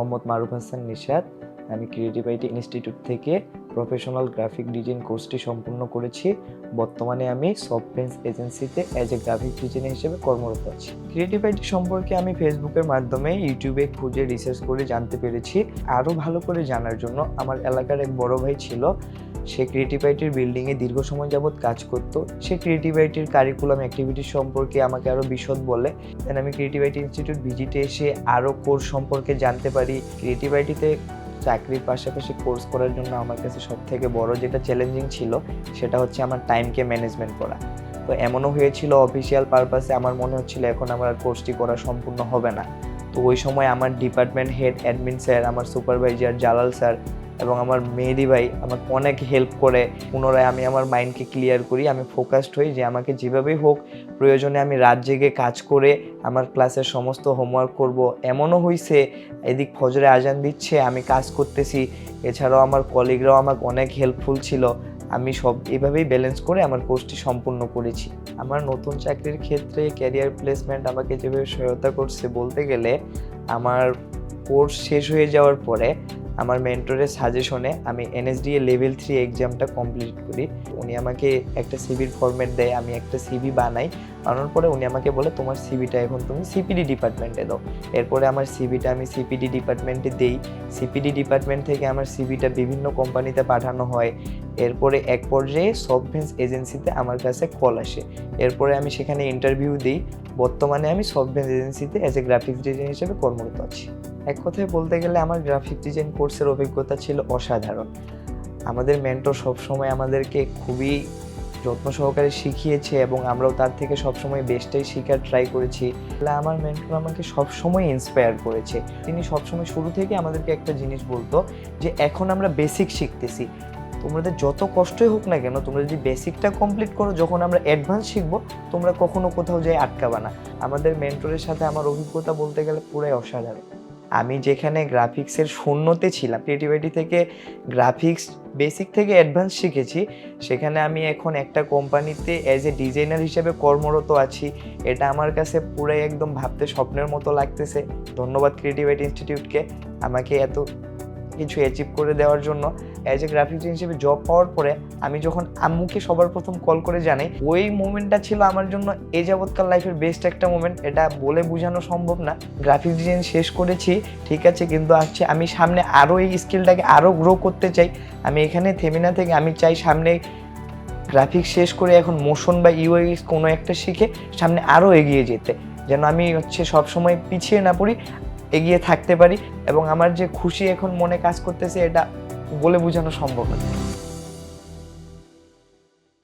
মোহাম্মদ মারুফ হাসান নিশাদ আমি creative IT institute থেকে professional graphic design কোর্সটি সম্পূর্ণ করেছি। বর্তমানে আমি সফটপেন্স এজেন্সিতে অ্যাজ এ গ্রাফিক ডিজাইনার হিসেবে কর্মরত আছি। ক্রিয়েটিভ আইটি সম্পর্কে আমি ফেসবুকের মাধ্যমে ইউটিউবে খুঁজে রিসার্চ করে জানতে পেরেছি। আরও ভালো করে জানার জন্য আমার এলাকার এক বড় ভাই ছিল। সে ক্রিয়েটিভ আইটির বিল্ডিংয়ে দীর্ঘ সময় যাবৎ কাজ করতো। সে ক্রিয়েটিভ আইটির কারিকুলাম অ্যাক্টিভিটি সম্পর্কে আমাকে আরও বিশদ বলে। দেন আমি ক্রিয়েটিভ আইটি ইনস্টিটিউট ভিজিটে এসে আরও কোর্স সম্পর্কে জানতে পারি। ক্রিয়েটিভ আইটিতে চাকরির পাশাপাশি কোর্স করার জন্য আমার কাছে সব থেকে বড় যেটা চ্যালেঞ্জিং ছিল, সেটা হচ্ছে আমার টাইমকে ম্যানেজমেন্ট করা। তো এমনও হয়েছিল অফিসিয়াল পারপাসে আমার মনে হচ্ছিল এখন আমার কোর্সটি করা সম্পূর্ণ হবে না। তো ওই সময় আমার ডিপার্টমেন্ট হেড অ্যাডমিন স্যার আমার সুপারভাইজার জালাল স্যার এবং আমার মেহেদি ভাই আমাকে অনেক হেল্প করে। পুনরায় আমি আমার মাইন্ডকে ক্লিয়ার করি, আমি ফোকাসড হই যে আমাকে যেভাবেই হোক প্রয়োজনে আমি রাত জেগে কাজ করে আমার ক্লাসের সমস্ত হোমওয়ার্ক করব। এমনও হয়েছে এদিক ফজরে আজান দিচ্ছে, আমি কাজ করতেছি। এছাড়াও আমার কলিগরাও আমাকে অনেক হেল্পফুল ছিল। আমি সব এভাবেই ব্যালেন্স করে আমার কোর্সটি সম্পূর্ণ করেছি। আমার নতুন চাকরির ক্ষেত্রে ক্যারিয়ার প্লেসমেন্ট আমাকে যেভাবে সহায়তা করছে বলতে গেলে, আমার কোর্স শেষ হয়ে যাওয়ার পরে আমার মেন্টরের সাজেশনে আমি এনএসডিএ লেভেল থ্রি এক্সামটা কমপ্লিট করি। উনি আমাকে একটা সিভির ফরম্যাট দেয়, আমি একটা সিভি বানাই। বানানোর পরে উনি আমাকে বলে, তোমার সিভিটা এখন তুমি সিপিডি ডিপার্টমেন্টে দাও। এরপরে আমার সিভিটা আমি সিপিডি ডিপার্টমেন্টে দেই। সিপিডি ডিপার্টমেন্ট থেকে আমার সিভিটা বিভিন্ন কোম্পানিতে পাঠানো হয়। এরপরে এক পর্যায়ে সফটভেন্স এজেন্সিতে আমার কাছে কল আসে। এরপরে আমি সেখানে ইন্টারভিউ দিই। বর্তমানে আমি সফটভেন্স এজেন্সিতে অ্যাজ এ গ্রাফিক্স ডিজাইন হিসেবে কর্মরত আছি। এক কথায় বলতে গেলে আমার গ্রাফিক ডিজাইন কোর্সের অভিজ্ঞতা ছিল অসাধারণ। আমাদের মেন্টর সবসময় আমাদেরকে খুবই যত্ন সহকারে শিখিয়েছে এবং আমরাও তার থেকে সবসময় বেস্টটাই শেখার ট্রাই করেছি। তাহলে আমার মেন্টর আমাকে সবসময় ইন্সপায়ার করেছে। তিনি সবসময় শুরু থেকে আমাদেরকে একটা জিনিস বলতো যে, এখন আমরা বেসিক শিখতেছি। তোমাদের যত কষ্টই হোক না কেন, তোমরা যদি বেসিকটা কমপ্লিট করো, যখন আমরা অ্যাডভান্স শিখব, তোমরা কখনো কোথাও যাই আটকাবা না। আমাদের মেন্টরের সাথে আমার অভিজ্ঞতা বলতে গেলে পুরাই অসাধারণ। আমি যেখানে গ্রাফিক্সের শূন্যতে ছিলাম ক্রিয়েটিভিটি থেকে গ্রাফিক্স বেসিক থেকে অ্যাডভান্স শিখেছি, সেখানে আমি এখন একটা কোম্পানিতে অ্যাজ এ ডিজাইনার হিসেবে কর্মরত আছি। এটা আমার কাছে পুরাই একদম ভাবতে স্বপ্নের মতো লাগতেছে। ধন্যবাদ ক্রিয়েটিভিটি ইনস্টিটিউটকে আমাকে এত কিছু অ্যাচিভ করে দেওয়ার জন্য অ্যাজ এ গ্রাফিক্স হিসেবে জব পাওয়ার পরে আমি যখন আম্মুকে সবার প্রথম কল করে জানাই, ওই মোমেন্টটা ছিল আমার জন্য এই যাবৎকাল লাইফের বেস্ট একটা মোমেন্ট এটা বলে বোঝানো সম্ভব না। গ্রাফিক্স ডিজাইন শেষ করেছি, ঠিক আছে, কিন্তু আসছে আমি সামনে আরও এই স্কিলটাকে আরও গ্রো করতে চাই। আমি এখানে থেমে না থেকে আমি চাই সামনে গ্রাফিক্স শেষ করে এখন মোশন বা ইউআই কোনো একটা শিখে সামনে আরও এগিয়ে যেতে। যেন আমি হচ্ছে সবসময় পিছিয়ে না পড়ি। এগিয়ে থাকতে পারি এবং আমার যে খুশি এখন মনে কাজ করতেছে, এটা বলে বোঝানো সম্ভব না।